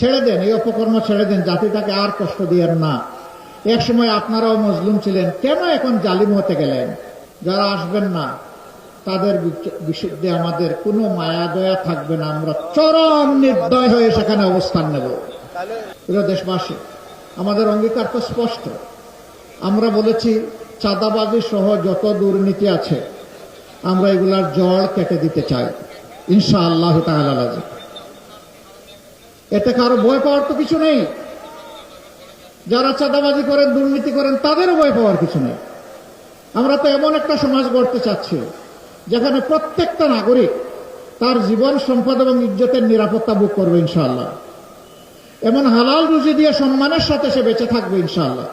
ছেড়ে দেন, এই অপকর্ম ছেড়ে দেন জাতিটাকে আর কষ্ট দিয়েন না। এক সময় আপনারাও মজলুম ছিলেন, কেন এখন জালিম হতে গেলেন? যারা আসবেন না, তাদের বিশুদ্ধে আমাদের কোনো মায়া দয়া থাকবে না, আমরা চরম নির্দয় হয়ে সেখানে অবস্থান নেব। প্রিয় দেশবাসী, আমাদের অঙ্গীকার তো স্পষ্ট। আমরা বলেছি, চাঁদাবাজি সহ যত দুর্নীতি আছে, আমরা এগুলার জল কেটে দিতে চাই। ইনশা আল্লাহ তাআলা এতে কারও ভয় পাওয়ার তো কিছু নেই। যারা চাঁদাবাজি করেন, দুর্নীতি করেন, তাদেরও ভয় পাওয়ার কিছু নেই। আমরা তো এমন একটা সমাজ গড়তে চাচ্ছি, যেখানে প্রত্যেকটা নাগরিক তার জীবন, সম্পদ এবং ইজ্জতের নিরাপত্তা বুক করবে, ইনশাআল্লাহ। এমন হালাল রুজি দিয়ে সম্মানের সাথে সে বেঁচে থাকবে, ইনশাআল্লাহ।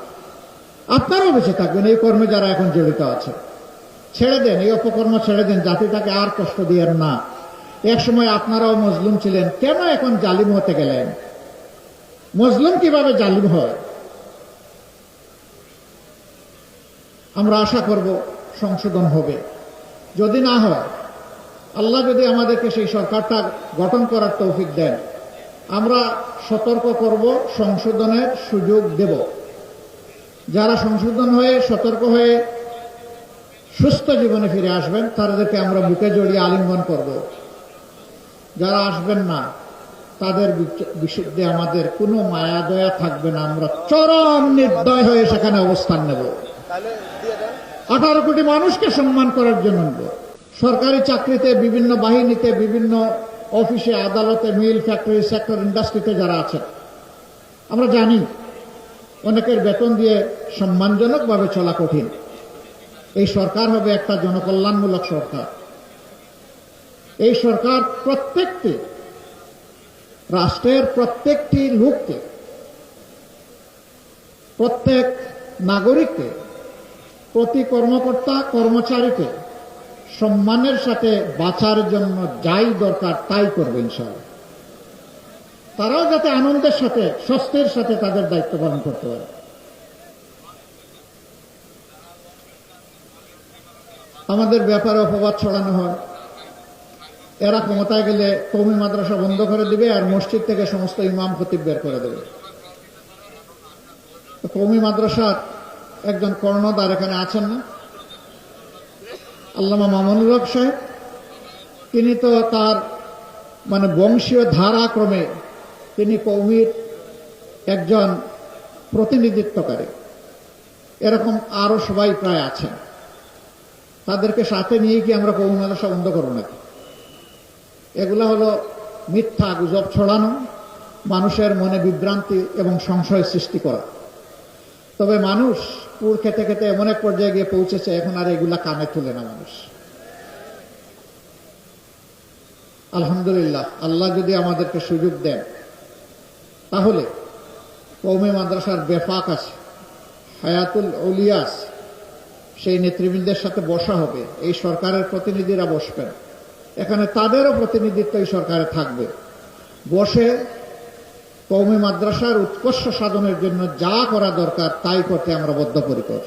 আপনারাও বেঁচে থাকবেন, এই কর্মে যারা এখন জড়িত আছে। ছেড়ে দেন, এই অপকর্ম ছেড়ে দেন, জাতিটাকে আর কষ্ট দিয়েন না। এক সময় আপনারাও মজলুম ছিলেন, কেন এখন জালিম হতে গেলেন? মজলুম কীভাবে জালিম হয়? আমরা আশা করব সংশোধন হবে। যদি না হয়, আল্লাহ যদি আমাদেরকে সেই সরকারটা গঠন করার তৌফিক দেন, আমরা সতর্ক করব, সংশোধনের সুযোগ দেব। যারা সংশোধন হয়ে, সতর্ক হয়ে সুস্থ জীবনে ফিরে আসবেন, তাদেরকে আমরা বুকে জড়িয়ে আলিঙ্গন করব। যারা আসবেন না, তাদের বিশুদ্ধে আমাদের কোনো মায়া দয়া থাকবে না। আমরা চরম নির্দয় হয়ে সেখানে অবস্থান নেব। আঠারো কোটি মানুষকে সম্মান করার জন্য। সরকারি চাকরিতে, বিভিন্ন বাহিনীতে, বিভিন্ন অফিসে, আদালতে, মিল ফ্যাক্টরি, সেক্টর ইন্ডাস্ট্রিতে যারা আছেন, আমরা জানি অনেকের বেতন দিয়ে সম্মানজনকভাবে চলা কঠিন। এই সরকার হবে একটা জনকল্যাণমূলক সরকার। এই সরকার প্রত্যেকটি, রাষ্ট্রের প্রত্যেকটি লোককে, প্রত্যেক নাগরিককে, প্রতি কর্মকর্তা, কর্মচারীকে সম্মানের সাথে বাঁচার জন্য যাই দরকার তাই করবে ইনশাআল্লাহ। তারাও যাতে আনন্দের সাথে স্বস্তির সাথে তাদের দায়িত্ব পালন করতে পারে। আমাদের ব্যাপারে অপবাদ ছড়ানো হয়। এরা ক্ষমতায় গেলে কৌমি মাদ্রাসা বন্ধ করে দিবে আর মসজিদ থেকে সমস্ত ইমাম খতিব বের করে দেবে। কৌমি মাদ্রাসার একজন কর্ণধার এখানে আছেন না। আল্লামা মামুনুল হক সাহেব। তিনি তো তার মানে বংশীয় ধারাক্রমে তিনি কৌমির একজন প্রতিনিধিত্বকারী। এরকম আরও সবাই প্রায় আছেন। তাদেরকে সাথে নিয়ে কি আমরা কৌমি মাদ্রাসা বন্ধ করব নাকি? এগুলো হলো মিথ্যা গুজব ছড়ানো, মানুষের মনে বিভ্রান্তি এবং সংশয় সৃষ্টি করা। তবে মানুষ পুর খেতে খেতে এমন এক পর্যায়ে গিয়ে পৌঁছেছে, এখন আর এগুলা কানে তুলে না মানুষ। আলহামদুলিল্লাহ, আল্লাহ যদি আমাদেরকে সুযোগ দেন, তাহলে কৌমি মাদ্রাসার বেফাক আছে, হায়াতুল উলিয়াস সেই নেতৃবৃন্দের সাথে বসা হবে, এই সরকারের প্রতিনিধিরা বসবেন। এখানে তাদেরও প্রতিনিধিত্ব এই সরকারে থাকবে। বসে কৌমি মাদ্রাসার উৎকর্ষ সাধনের জন্য যা করা দরকার তাই করতে আমরা বদ্ধপরিকর।